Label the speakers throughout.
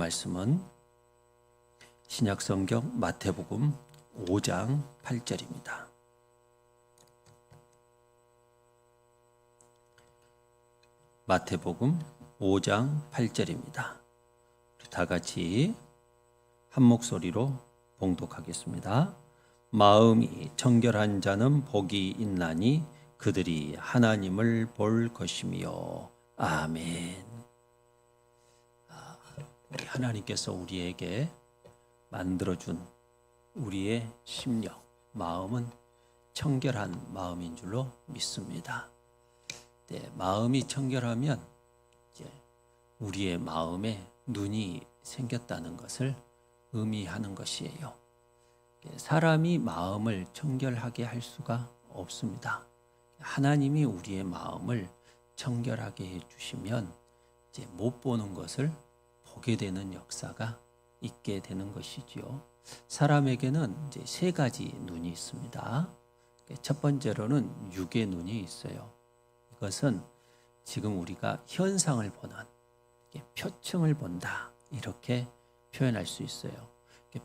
Speaker 1: 말씀은 신약성경 마태복음 5장 8절입니다. 마태복음 5장 8절입니다. 다 같이 한 목소리로 봉독하겠습니다. 마음이 정결한 자는 복이 있나니 그들이 하나님을 볼 것이며 아멘. 아, 우리 하나님께서 우리에게 만들어준 우리의 심령, 마음은 청결한 마음인 줄로 믿습니다. 네, 마음이 청결하면 이제 우리의 마음에 눈이 생겼다는 것을 의미하는 것이에요. 예, 사람이 마음을 청결하게 할 수가 없습니다. 하나님이 우리의 마음을 청결하게 해 주시면 이제 못 보는 것을 보게 되는 역사가 있게 되는 것이지요. 사람에게는 이제 세 가지 눈이 있습니다. 첫 번째로는 육의 눈이 있어요. 이것은 지금 우리가 현상을 보는 표층을 본다 이렇게 표현할 수 있어요.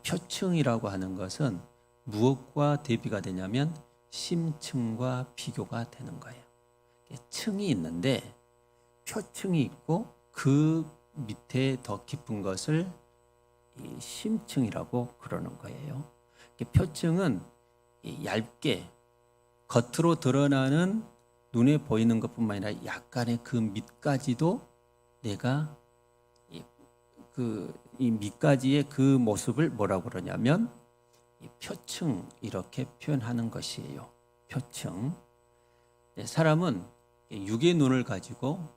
Speaker 1: 표층이라고 하는 것은 무엇과 대비가 되냐면 심층과 비교가 되는 거예요. 층이 있는데 표층이 있고 그 밑에 더 깊은 것을 심층이라고 그러는 거예요. 표층은 얇게 겉으로 드러나는 눈에 보이는 것뿐만 아니라 약간의 그 밑까지도 내가 그 이 밑까지의 그 모습을 뭐라고 그러냐면 표층 이렇게 표현하는 것이에요. 표층. 네, 사람은 육의 눈을 가지고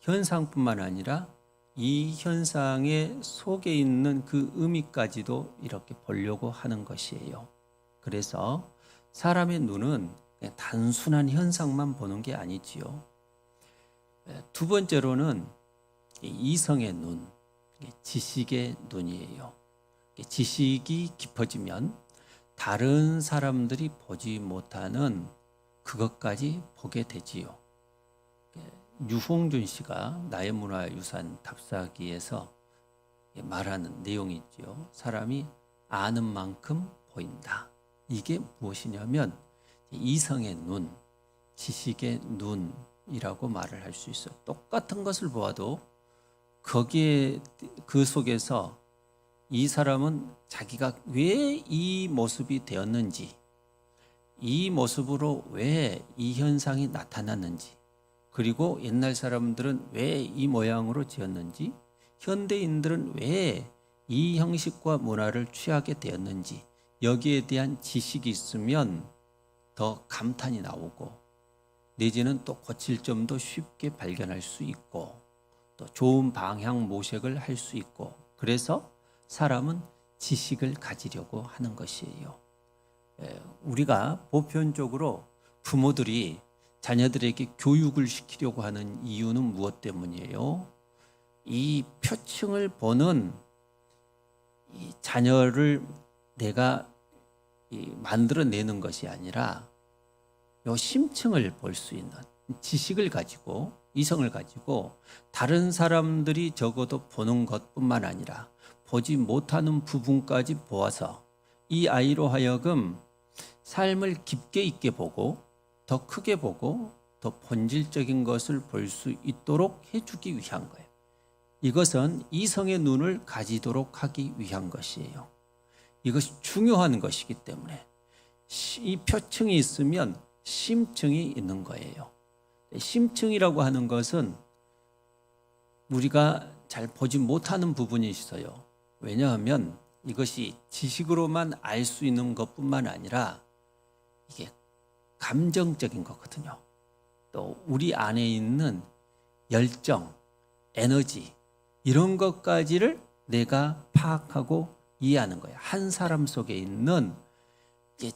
Speaker 1: 현상뿐만 아니라 이 현상의 속에 있는 그 의미까지도 이렇게 보려고 하는 것이에요. 그래서 사람의 눈은 단순한 현상만 보는 게 아니지요. 두 번째로는 이성의 눈, 지식의 눈이에요. 지식이 깊어지면 다른 사람들이 보지 못하는 그것까지 보게 되지요. 유홍준 씨가 나의 문화 유산 답사기에서 말하는 내용이 있죠. 사람이 아는 만큼 보인다. 이게 무엇이냐면 이성의 눈, 지식의 눈이라고 말을 할 수 있어요. 똑같은 것을 보아도 거기에 그 속에서 이 사람은 자기가 왜 이 모습이 되었는지, 이 모습으로 왜 이 현상이 나타났는지, 그리고 옛날 사람들은 왜 이 모양으로 지었는지, 현대인들은 왜 이 형식과 문화를 취하게 되었는지, 여기에 대한 지식이 있으면 더 감탄이 나오고, 내지는 또 고칠 점도 쉽게 발견할 수 있고, 또 좋은 방향 모색을 할 수 있고, 그래서 사람은 지식을 가지려고 하는 것이에요. 우리가 보편적으로 부모들이 자녀들에게 교육을 시키려고 하는 이유는 무엇 때문이에요? 이 표층을 보는 이 자녀를 내가 만들어내는 것이 아니라 요 심층을 볼 수 있는 지식을 가지고 이성을 가지고 다른 사람들이 적어도 보는 것뿐만 아니라 보지 못하는 부분까지 보아서 이 아이로 하여금 삶을 깊게 있게 보고 더 크게 보고 더 본질적인 것을 볼 수 있도록 해주기 위한 거예요. 이것은 이성의 눈을 가지도록 하기 위한 것이에요. 이것이 중요한 것이기 때문에 이 표층이 있으면 심층이 있는 거예요. 심층이라고 하는 것은 우리가 잘 보지 못하는 부분이 있어요. 왜냐하면 이것이 지식으로만 알 수 있는 것뿐만 아니라 이게 감정적인 거거든요. 또 우리 안에 있는 열정, 에너지 이런 것까지를 내가 파악하고 이해하는 거예요. 한 사람 속에 있는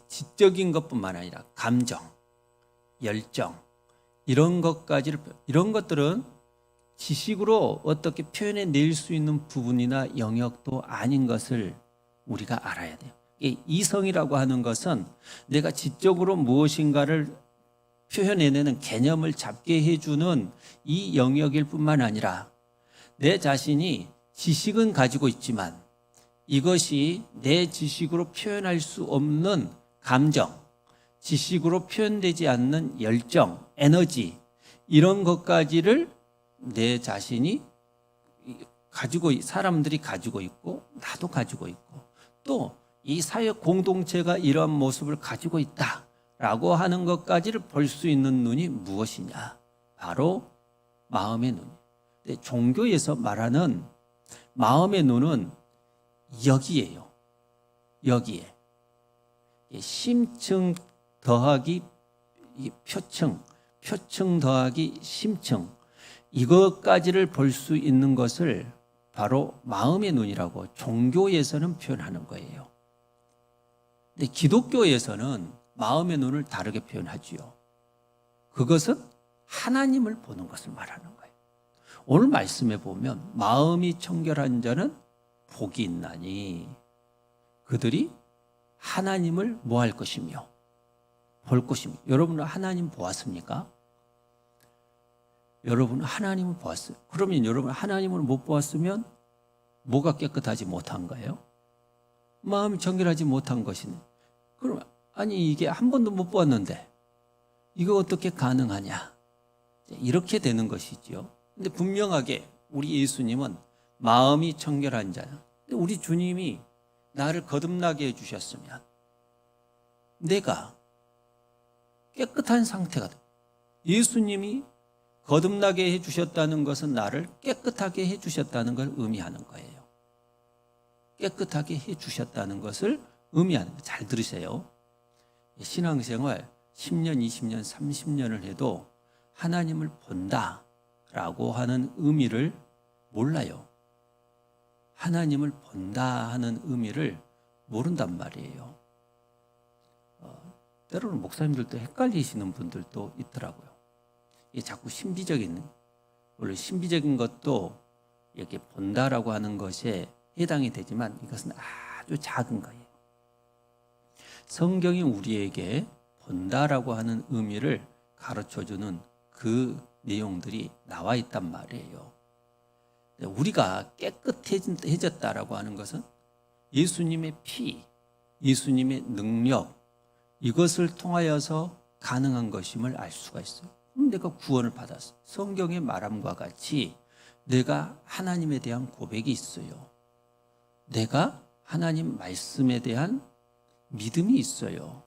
Speaker 1: 지적인 것뿐만 아니라 감정, 열정 이런 것까지를 이런 것들은 지식으로 어떻게 표현해 낼 수 있는 부분이나 영역도 아닌 것을 우리가 알아야 돼요. 이성이라고 하는 것은 내가 지적으로 무엇인가를 표현해내는 개념을 잡게 해주는 이 영역일 뿐만 아니라 내 자신이 지식은 가지고 있지만 이것이 내 지식으로 표현할 수 없는 감정, 지식으로 표현되지 않는 열정, 에너지 이런 것까지를 내 자신이 가지고 있- 사람들이 가지고 있고 나도 가지고 있고 또 이 사회 공동체가 이러한 모습을 가지고 있다라고 하는 것까지를 볼 수 있는 눈이 무엇이냐? 바로 마음의 눈. 종교에서 말하는 마음의 눈은 여기에요. 여기에 이 심층 더하기 이 표층, 표층 더하기 심층 이것까지를 볼 수 있는 것을 바로 마음의 눈이라고 종교에서는 표현하는 거예요. 근데 기독교에서는 마음의 눈을 다르게 표현하지요. 그것은 하나님을 보는 것을 말하는 거예요. 오늘 말씀에 보면 마음이 청결한 자는 복이 있나니 그들이 하나님을 뭐 할 것이며 볼 것이며 여러분은 하나님 보았습니까? 여러분은 하나님을 보았어요. 그러면 여러분 하나님을 못 보았으면 뭐가 깨끗하지 못한 거예요? 마음이 정결하지 못한 것이네. 그럼 아니 이게 한 번도 못 보았는데 이거 어떻게 가능하냐? 이렇게 되는 것이지요. 근데 분명하게 우리 예수님은 마음이 청결한 자야. 우리 주님이 나를 거듭나게 해주셨으면 내가 깨끗한 상태가 돼. 예수님이 거듭나게 해주셨다는 것은 나를 깨끗하게 해주셨다는 걸 의미하는 거예요. 깨끗하게 해 주셨다는 것을 의미하는 거예요. 잘 들으세요. 신앙생활 10년, 20년, 30년을 해도 하나님을 본다라고 하는 의미를 몰라요. 하나님을 본다 하는 의미를 모른단 말이에요. 어, 때로는 목사님들도 헷갈리시는 분들도 있더라고요. 이게 자꾸 신비적인, 물론 신비적인 것도 이렇게 본다라고 하는 것에 해당이 되지만 이것은 아주 작은 거예요. 성경이 우리에게 본다라고 하는 의미를 가르쳐 주는 그 내용들이 나와 있단 말이에요. 우리가 깨끗해졌다라고 하는 것은 예수님의 피, 예수님의 능력, 이것을 통하여서 가능한 것임을 알 수가 있어요. 내가 구원을 받았어. 성경의 말함과 같이 내가 하나님에 대한 고백이 있어요. 내가 하나님 말씀에 대한 믿음이 있어요.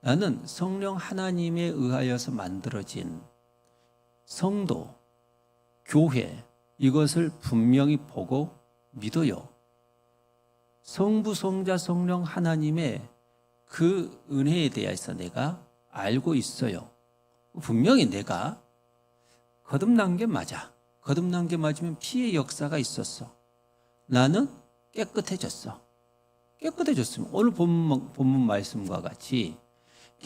Speaker 1: 나는 성령 하나님에 의하여서 만들어진 성도, 교회, 이것을 분명히 보고 믿어요. 성부, 성자, 성령 하나님의 그 은혜에 대해서 내가 알고 있어요. 분명히 내가 거듭난 게 맞아. 거듭난 게 맞으면 피의 역사가 있었어. 나는 깨끗해졌어. 깨끗해졌으면 오늘 본문, 본문 말씀과 같이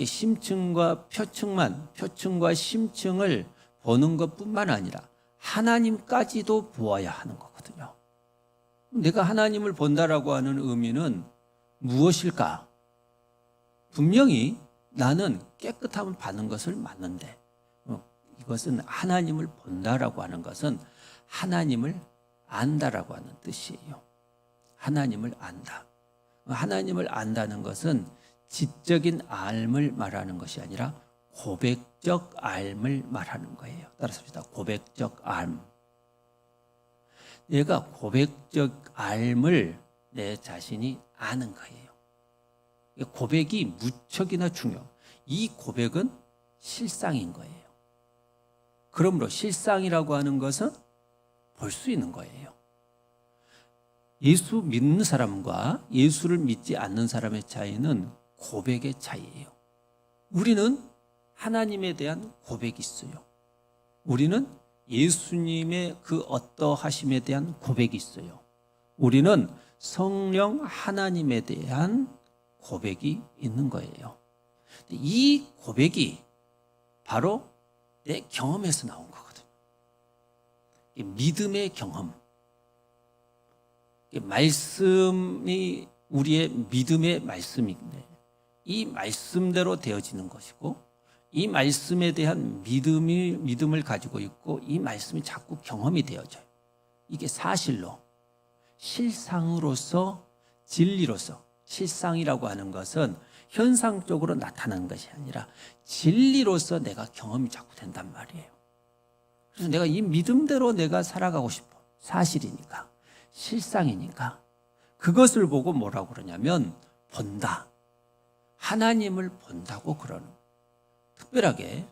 Speaker 1: 심층과 표층만, 표층과 심층을 보는 것뿐만 아니라 하나님까지도 보아야 하는 거거든요. 내가 하나님을 본다라고 하는 의미는 무엇일까? 분명히 나는 깨끗함을 받는 것을 맞는데 어, 이것은 하나님을 본다라고 하는 것은 하나님을 안다라고 하는 뜻이에요. 하나님을 안다. 하나님을 안다는 것은 지적인 알을 말하는 것이 아니라 고백적 알을 말하는 거예요. 따라서 합시다. 고백적 알. 내가 고백적 알을 내 자신이 아는 거예요. 고백이 무척이나 중요. 이 고백은 실상인 거예요. 그러므로 실상이라고 하는 것은 볼 수 있는 거예요. 예수 믿는 사람과 예수를 믿지 않는 사람의 차이는 고백의 차이예요. 우리는 하나님에 대한 고백이 있어요. 우리는 예수님의 그 어떠하심에 대한 고백이 있어요. 우리는 성령 하나님에 대한 고백이 있는 거예요. 이 고백이 바로 내 경험에서 나온 거거든요. 믿음의 경험. 말씀이 우리의 믿음의 말씀인데 이 말씀대로 되어지는 것이고 이 말씀에 대한 믿음이 믿음을 가지고 있고 이 말씀이 자꾸 경험이 되어져요. 이게 사실로 실상으로서 진리로서 실상이라고 하는 것은 현상적으로 나타나는 것이 아니라 진리로서 내가 경험이 자꾸 된단 말이에요. 내가 이 믿음대로 내가 살아가고 싶어. 사실이니까. 실상이니까. 그것을 보고 뭐라고 그러냐면 본다. 하나님을 본다고 그러는. 특별하게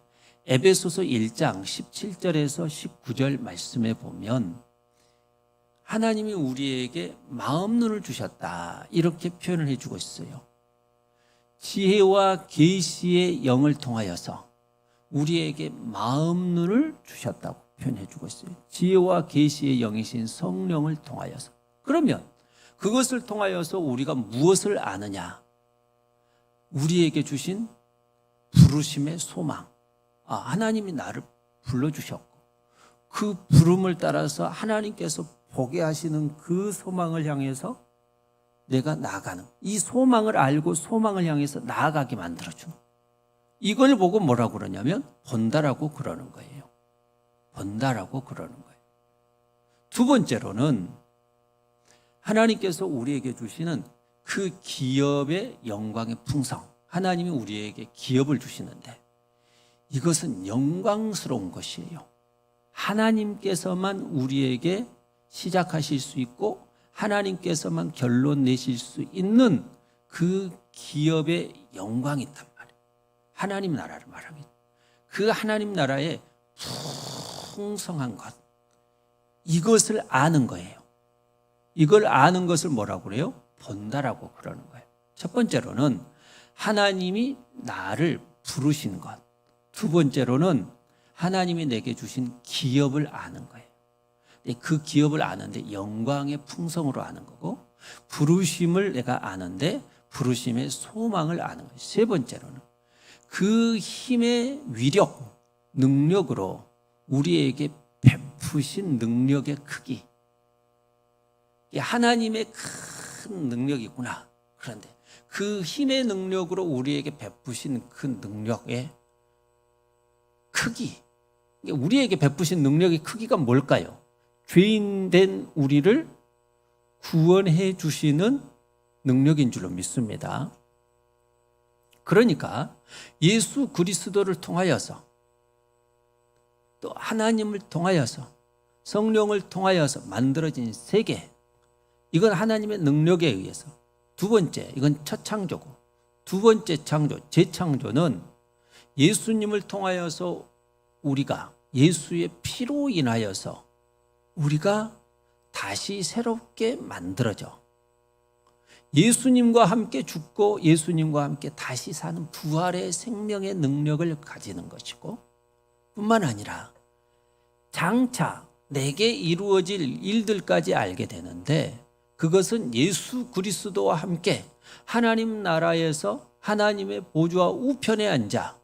Speaker 1: 에베소서 1장 17절에서 19절 말씀에 보면 하나님이 우리에게 마음 눈을 주셨다. 이렇게 표현을 해 주고 있어요. 지혜와 계시의 영을 통하여서 우리에게 마음 눈을 주셨다고 표현해 주고 있어요. 지혜와 계시의 영이신 성령을 통하여서. 그러면 그것을 통하여서 우리가 무엇을 아느냐? 우리에게 주신 부르심의 소망. 아, 하나님이 나를 불러 주셨고, 그 부름을 따라서 하나님께서 보게 하시는 그 소망을 향해서 내가 나아가는, 이 소망을 알고 소망을 향해서 나아가게 만들어 주는. 이걸 보고 뭐라고 그러냐면, 본다라고 그러는 거예요. 본다라고 그러는 거예요. 두 번째로는, 하나님께서 우리에게 주시는 그 기업의 영광의 풍성. 하나님이 우리에게 기업을 주시는데 이것은 영광스러운 것이에요. 하나님께서만 우리에게 시작하실 수 있고 하나님께서만 결론 내실 수 있는 그 기업의 영광이 말이에요. 하나님 나라를 말하면 그 하나님 나라의 풍성한 것 이것을 아는 거예요. 이걸 아는 것을 뭐라고 그래요? 본다라고 그러는 거예요. 첫 번째로는 하나님이 나를 부르신 것. 두 번째로는 하나님이 내게 주신 기업을 아는 거예요. 그 기업을 아는데 영광의 풍성으로 아는 거고 부르심을 내가 아는데 부르심의 소망을 아는 거예요. 세 번째로는 그 힘의 위력, 능력으로 우리에게 베푸신 능력의 크기. 하나님의 큰 능력이 있구나. 그런데 그 힘의 능력으로 우리에게 베푸신 그 능력의 크기. 우리에게 베푸신 능력의 크기가 뭘까요? 죄인 된 우리를 구원해 주시는 능력인 줄로 믿습니다. 그러니까 예수 그리스도를 통하여서 또 하나님을 통하여서 성령을 통하여서 만들어진 세계 이건 하나님의 능력에 의해서 두 번째 이건 첫 창조고 두 번째 창조 재창조는 예수님을 통하여서 우리가 예수의 피로 인하여서 우리가 다시 새롭게 만들어져 예수님과 함께 죽고 예수님과 함께 다시 사는 부활의 생명의 능력을 가지는 것이고 뿐만 아니라 장차 내게 이루어질 일들까지 알게 되는데 그것은 예수 그리스도와 함께 하나님 나라에서 하나님의 보좌 우편에 앉아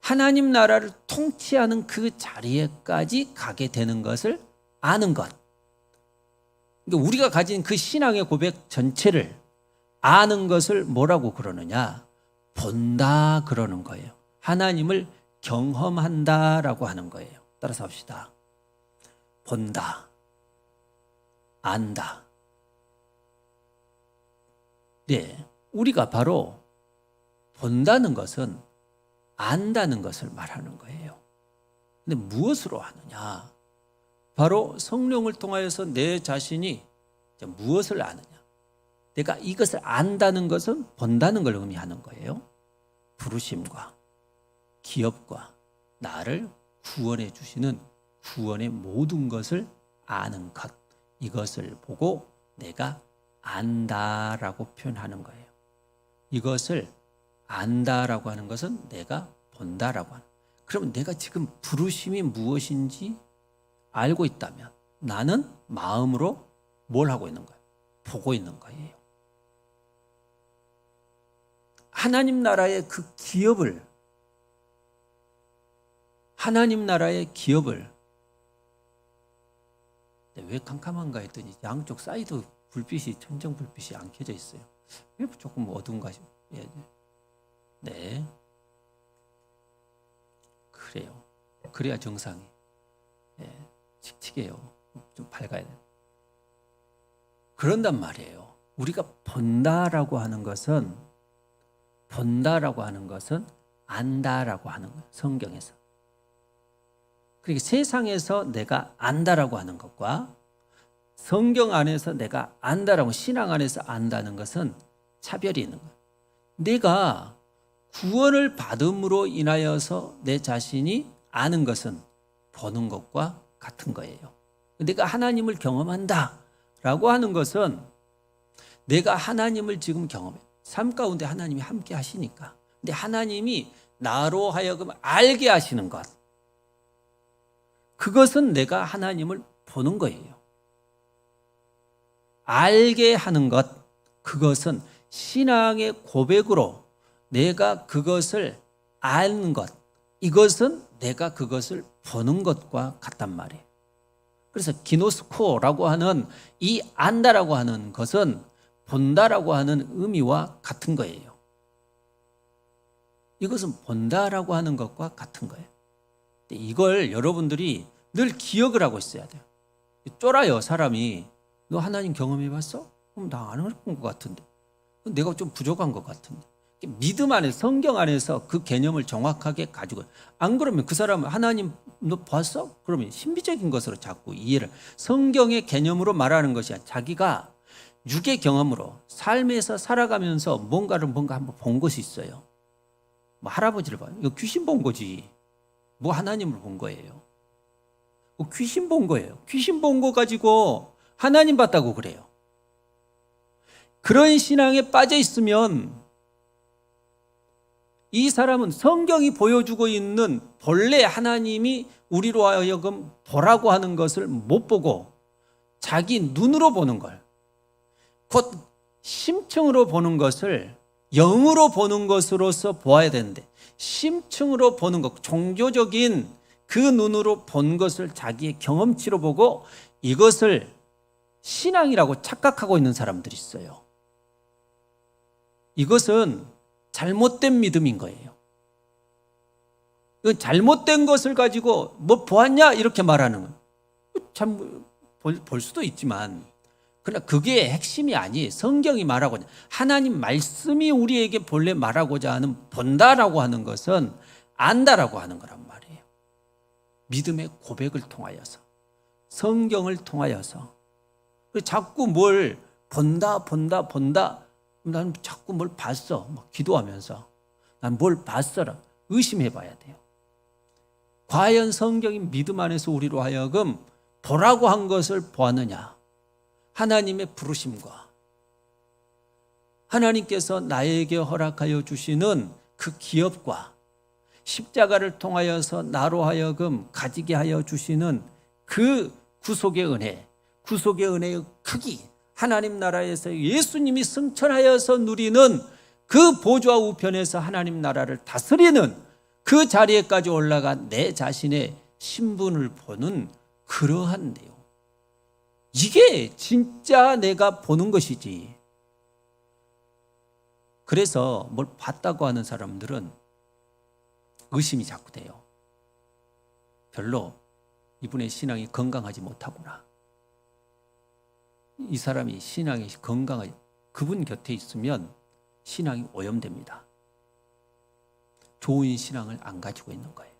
Speaker 1: 하나님 나라를 통치하는 그 자리에까지 가게 되는 것을 아는 것. 그러니까 우리가 가진 그 신앙의 고백 전체를 아는 것을 뭐라고 그러느냐? 본다 그러는 거예요. 하나님을 경험한다라고 하는 거예요. 따라서 합시다. 본다. 안다. 네. 우리가 바로 본다는 것은 안다는 것을 말하는 거예요. 근데 무엇으로 하느냐? 바로 성령을 통하여서 내 자신이 무엇을 아느냐? 내가 이것을 안다는 것은 본다는 걸 의미하는 거예요. 부르심과 기업과 나를 구원해 주시는 구원의 모든 것을 아는 것. 이것을 보고 내가 안다라고 표현하는 거예요. 이것을 안다라고 하는 것은 내가 본다라고 하는. 그러면 내가 지금 부르심이 무엇인지 알고 있다면 나는 마음으로 뭘 하고 있는 거예요? 보고 있는 거예요. 하나님 나라의 그 기업을 하나님 나라의 기업을 왜 캄캄한가 했더니 양쪽 사이드 불빛이 천정 불빛이 안 켜져 있어요. 왜 조금 어두운가 싶. 예. 네. 그래요. 그래야 정상이. 예. 칙칙해요. 좀 밝아야 돼. 그런단 말이에요. 우리가 본다라고 하는 것은 본다라고 하는 것은 안다라고 하는 거예요. 성경에서. 그러니까 세상에서 내가 안다라고 하는 것과 성경 안에서 내가 안다라고 신앙 안에서 안다는 것은 차별이 있는 거예요. 내가 구원을 받음으로 인하여서 내 자신이 아는 것은 보는 것과 같은 거예요. 내가 하나님을 경험한다라고 하는 것은 내가 하나님을 지금 경험해. 삶 가운데 하나님이 함께 하시니까. 근데 하나님이 나로 하여금 알게 하시는 것. 그것은 내가 하나님을 보는 거예요. 알게 하는 것. 그것은 신앙의 고백으로 내가 그것을 아는 것. 이것은 내가 그것을 보는 것과 같단 말이에요. 그래서 기노스코라고 하는 이 안다라고 하는 것은 본다라고 하는 의미와 같은 거예요. 이것은 본다라고 하는 것과 같은 거예요. 이걸 여러분들이 늘 기억을 하고 있어야 돼요. 쫄아요, 사람이. 너 하나님 경험해 봤어? 그럼 나안 해본 것 같은데. 내가 좀 부족한 것 같은데. 믿음 안에 성경 안에서 그 개념을 정확하게 가지고 안 그러면 그 사람은 하나님 너 봤어? 그러면 신비적인 것으로 자꾸 이해를 성경의 개념으로 말하는 것이 아니라 자기가 육의 경험으로 삶에서 살아가면서 뭔가를 뭔가 한번 본 것이 있어요. 뭐 할아버지를 봐요. 이거 귀신 본 거지. 뭐 하나님을 본 거예요. 뭐 귀신 본 거예요. 귀신 본 거 가지고 하나님 봤다고 그래요. 그런 신앙에 빠져 있으면 이 사람은 성경이 보여주고 있는 본래 하나님이 우리로 하여금 보라고 하는 것을 못 보고 자기 눈으로 보는 걸, 곧 심층으로 보는 것을 영으로 보는 것으로서 보아야 되는데, 심층으로 보는 것, 종교적인 그 눈으로 본 것을 자기의 경험치로 보고 이것을 신앙이라고 착각하고 있는 사람들이 있어요. 이것은 잘못된 믿음인 거예요. 잘못된 것을 가지고 뭐 보았냐 이렇게 말하는 건참볼 수도 있지만 그러나 그게 핵심이 아니 성경이 말하고 하나님 말씀이 우리에게 본래 말하고자 하는 본다라고 하는 것은 안다라고 하는 거란 말이에요. 믿음의 고백을 통하여서 성경을 통하여서 자꾸 뭘 본다 본다 본다 난 자꾸 뭘 봤어. 막 기도하면서. 난 뭘 봤어라. 의심해 봐야 돼요. 과연 성경이 믿음 안에서 우리로 하여금 보라고 한 것을 보았느냐? 하나님의 부르심과 하나님께서 나에게 허락하여 주시는 그 기업과 십자가를 통하여서 나로 하여금 가지게 하여 주시는 그 구속의 은혜, 구속의 은혜의 크기, 하나님 나라에서 예수님이 승천하여서 누리는 그 보좌 우편에서 하나님 나라를 다스리는 그 자리에까지 올라간 내 자신의 신분을 보는 그러한 내용. 이게 진짜 내가 보는 것이지. 그래서 뭘 봤다고 하는 사람들은 의심이 자꾸 돼요. 별로 이분의 신앙이 건강하지 못하구나. 이 사람이 신앙이 건강하게 그분 곁에 있으면 신앙이 오염됩니다. 좋은 신앙을 안 가지고 있는 거예요.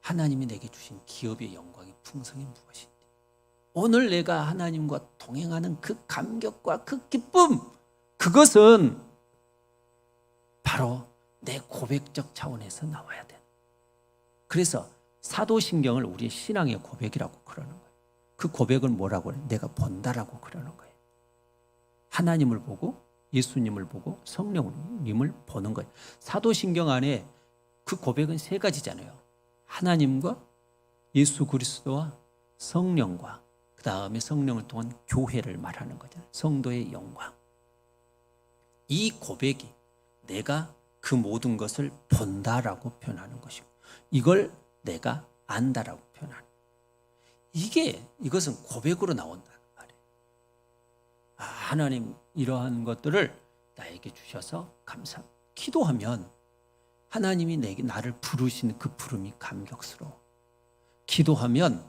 Speaker 1: 하나님이 내게 주신 기업의 영광의 풍성이 무엇인데? 오늘 내가 하나님과 동행하는 그 감격과 그 기쁨, 그것은 바로 내 고백적 차원에서 나와야 돼. 그래서 사도신경을 우리의 신앙의 고백이라고 그러는 거예요. 그 고백을 뭐라고 해? 내가 본다라고 그러는 거예요. 하나님을 보고 예수님을 보고 성령님을 보는 거예요. 사도신경 안에 그 고백은 세 가지잖아요. 하나님과 예수 그리스도와 성령과 그 다음에 성령을 통한 교회를 말하는 거잖아요. 성도의 영광. 이 고백이 내가 그 모든 것을 본다라고 표현하는 것이고 이걸 내가 안다라고 표현하는 이게 이것은 고백으로 나온다는 말이에요. 아, 하나님 이러한 것들을 나에게 주셔서 감사. 기도하면 하나님이 내게 나를 부르시는 그 부름이 감격스러워. 기도하면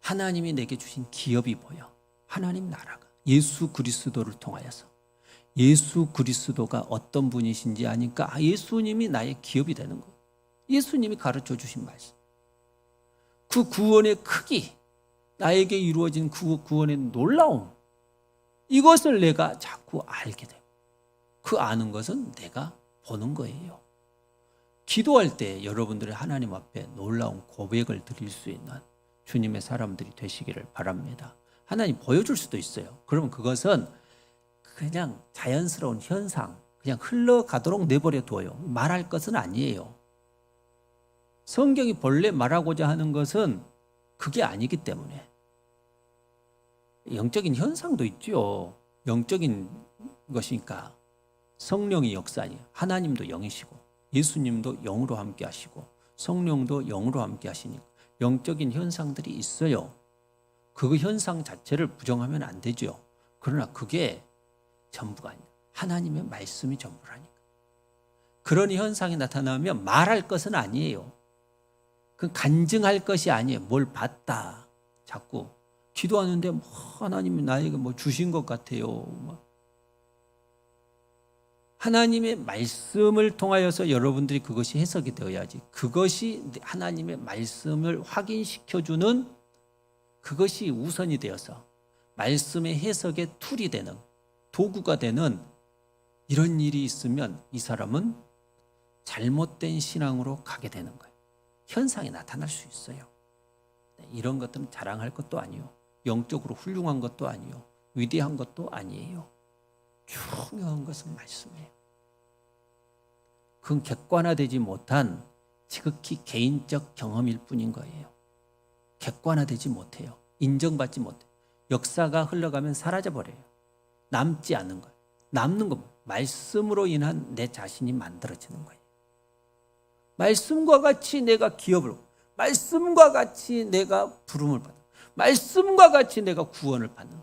Speaker 1: 하나님이 내게 주신 기업이 보여. 하나님 나라가 예수 그리스도를 통하여서 예수 그리스도가 어떤 분이신지 아니까 아, 예수님이 나의 기업이 되는 거. 예수님이 가르쳐 주신 말씀. 그 구원의 크기, 나에게 이루어진 그 구원의 놀라움, 이것을 내가 자꾸 알게 돼요. 그 아는 것은 내가 보는 거예요. 기도할 때 여러분들이 하나님 앞에 놀라운 고백을 드릴 수 있는 주님의 사람들이 되시기를 바랍니다. 하나님 보여줄 수도 있어요. 그러면 그것은 그냥 자연스러운 현상, 그냥 흘러가도록 내버려 둬요. 말할 것은 아니에요. 성경이 본래 말하고자 하는 것은 그게 아니기 때문에 영적인 현상도 있죠. 영적인 것이니까 성령이 역사니 하나님도 영이시고 예수님도 영으로 함께 하시고 성령도 영으로 함께 하시니까 영적인 현상들이 있어요. 그 현상 자체를 부정하면 안 되죠. 그러나 그게 전부가 아니에요. 하나님의 말씀이 전부라니까. 그런 현상이 나타나면 말할 것은 아니에요. 그 간증할 것이 아니에요. 뭘 봤다. 자꾸 기도하는데 뭐 하나님이 나에게 뭐 주신 것 같아요. 뭐. 하나님의 말씀을 통하여서 여러분들이 그것이 해석이 되어야지. 그것이 하나님의 말씀을 확인시켜주는 그것이 우선이 되어서 말씀의 해석의 툴이 되는 도구가 되는 이런 일이 있으면 이 사람은 잘못된 신앙으로 가게 되는 거예요. 현상이 나타날 수 있어요. 네, 이런 것들은 자랑할 것도 아니요. 영적으로 훌륭한 것도 아니요. 위대한 것도 아니에요. 중요한 것은 말씀이에요. 그건 객관화되지 못한 지극히 개인적 경험일 뿐인 거예요. 객관화되지 못해요. 인정받지 못해요. 역사가 흘러가면 사라져 버려요. 남지 않는 거예요. 남는 건 말씀으로 인한 내 자신이 만들어지는 거예요. 말씀과 같이 내가 기업을 말씀과 같이 내가 부름을 받는 말씀과 같이 내가 구원을 받는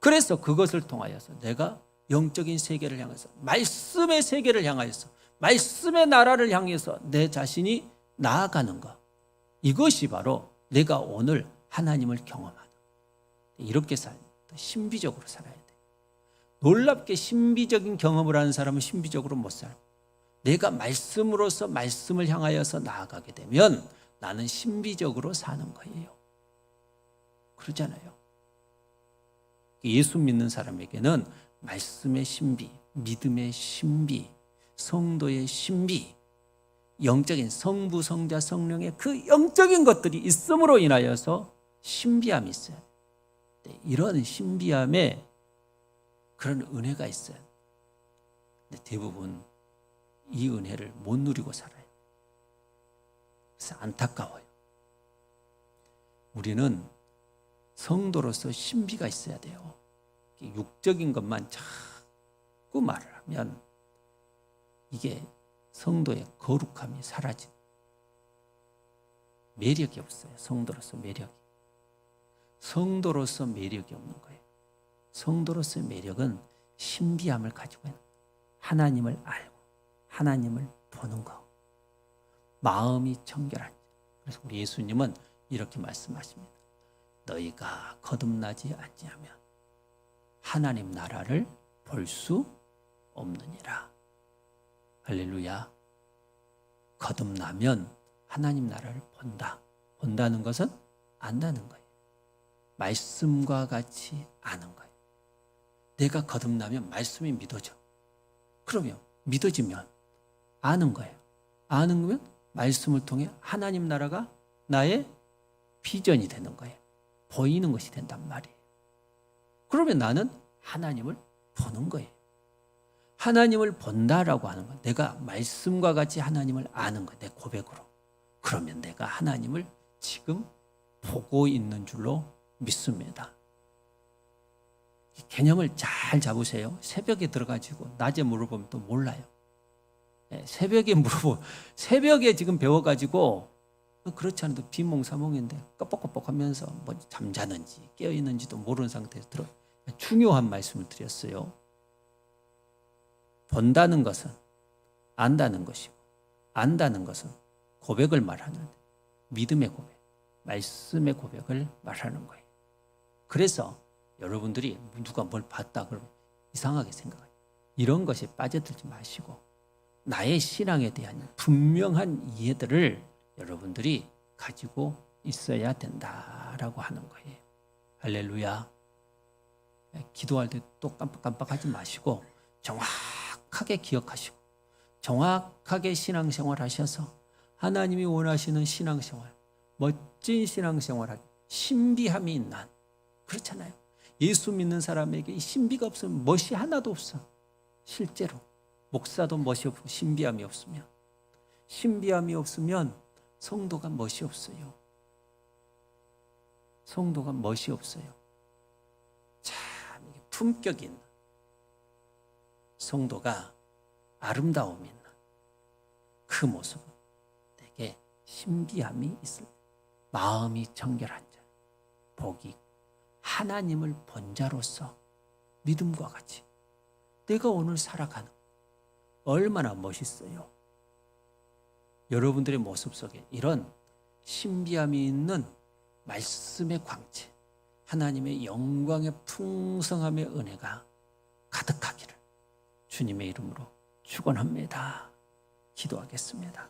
Speaker 1: 그래서 그것을 통하여서 내가 영적인 세계를 향해서 말씀의 세계를 향하여서 말씀의 나라를 향해서 내 자신이 나아가는 것 이것이 바로 내가 오늘 하나님을 경험하는 이렇게 살 신비적으로 살아야 돼. 놀랍게 신비적인 경험을 하는 사람은 신비적으로 못 살고 내가 말씀으로서 말씀을 향하여서 나아가게 되면 나는 신비적으로 사는 거예요. 그러잖아요. 예수 믿는 사람에게는 말씀의 신비, 믿음의 신비, 성도의 신비, 영적인 성부, 성자, 성령의 그 영적인 것들이 있음으로 인하여서 신비함이 있어요. 네, 이런 신비함에 그런 은혜가 있어요. 근데 대부분 이 은혜를 못 누리고 살아요. 그래서 안타까워요. 우리는 성도로서 신비가 있어야 돼요. 육적인 것만 자꾸 말을 하면 이게 성도의 거룩함이 사라진 매력이 없어요. 성도로서 매력이. 성도로서 매력이 없는 거예요. 성도로서의 매력은 신비함을 가지고 있는 하나님을 알고 하나님을 보는 거. 마음이 청결한. 그래서 우리 예수님은 이렇게 말씀하십니다. 너희가 거듭나지 않냐면 하나님 나라를 볼 수 없느니라. 할렐루야. 거듭나면 하나님 나라를 본다. 본다는 것은 안다는 거예요. 말씀과 같이 아는 거예요. 내가 거듭나면 말씀이 믿어져. 그러면 믿어지면 아는 거예요. 아는 거면 말씀을 통해 하나님 나라가 나의 비전이 되는 거예요. 보이는 것이 된단 말이에요. 그러면 나는 하나님을 보는 거예요. 하나님을 본다라고 하는 건 내가 말씀과 같이 하나님을 아는 거예요. 내 고백으로. 그러면 내가 하나님을 지금 보고 있는 줄로 믿습니다. 개념을 잘 잡으세요. 새벽에 들어가지고 낮에 물어보면 또 몰라요. 예, 새벽에 물어보, 새벽에 지금 배워가지고 그렇지 않아도 비몽사몽인데 깜빡깜빡하면서 뭐 잠자는지 깨어 있는지도 모르는 상태에서 들어 중요한 말씀을 드렸어요. 본다는 것은 안다는 것이고 안다는 것은 고백을 말하는 믿음의 고백. 말씀의 고백을 말하는 거예요. 그래서 여러분들이 누가 뭘 봤다 그러면 이상하게 생각해요. 이런 것에 빠져들지 마시고 나의 신앙에 대한 분명한 이해들을 여러분들이 가지고 있어야 된다라고 하는 거예요. 할렐루야. 예, 기도할 때 또 깜빡깜빡하지 마시고 정확하게 기억하시고 정확하게 신앙생활 하셔서 하나님이 원하시는 신앙생활, 멋진 신앙생활 신비함이 있는 그렇잖아요. 예수 믿는 사람에게 이 신비가 없으면 멋이 하나도 없어. 실제로 목사도 멋이 없고 신비함이 없으면 신비함이 없으면 성도가 멋이 없어요. 성도가 멋이 없어요. 참 품격 있는 성도가 아름다움이 있는 그 모습은 되게 신비함이 있을 때 마음이 정결한 자 복이 하나님을 본 자로서 믿음과 같이 내가 오늘 살아가는 얼마나 멋있어요. 여러분들의 모습 속에 이런 신비함이 있는 말씀의 광채, 하나님의 영광의 풍성함의 은혜가 가득하기를 주님의 이름으로 축원합니다. 기도하겠습니다.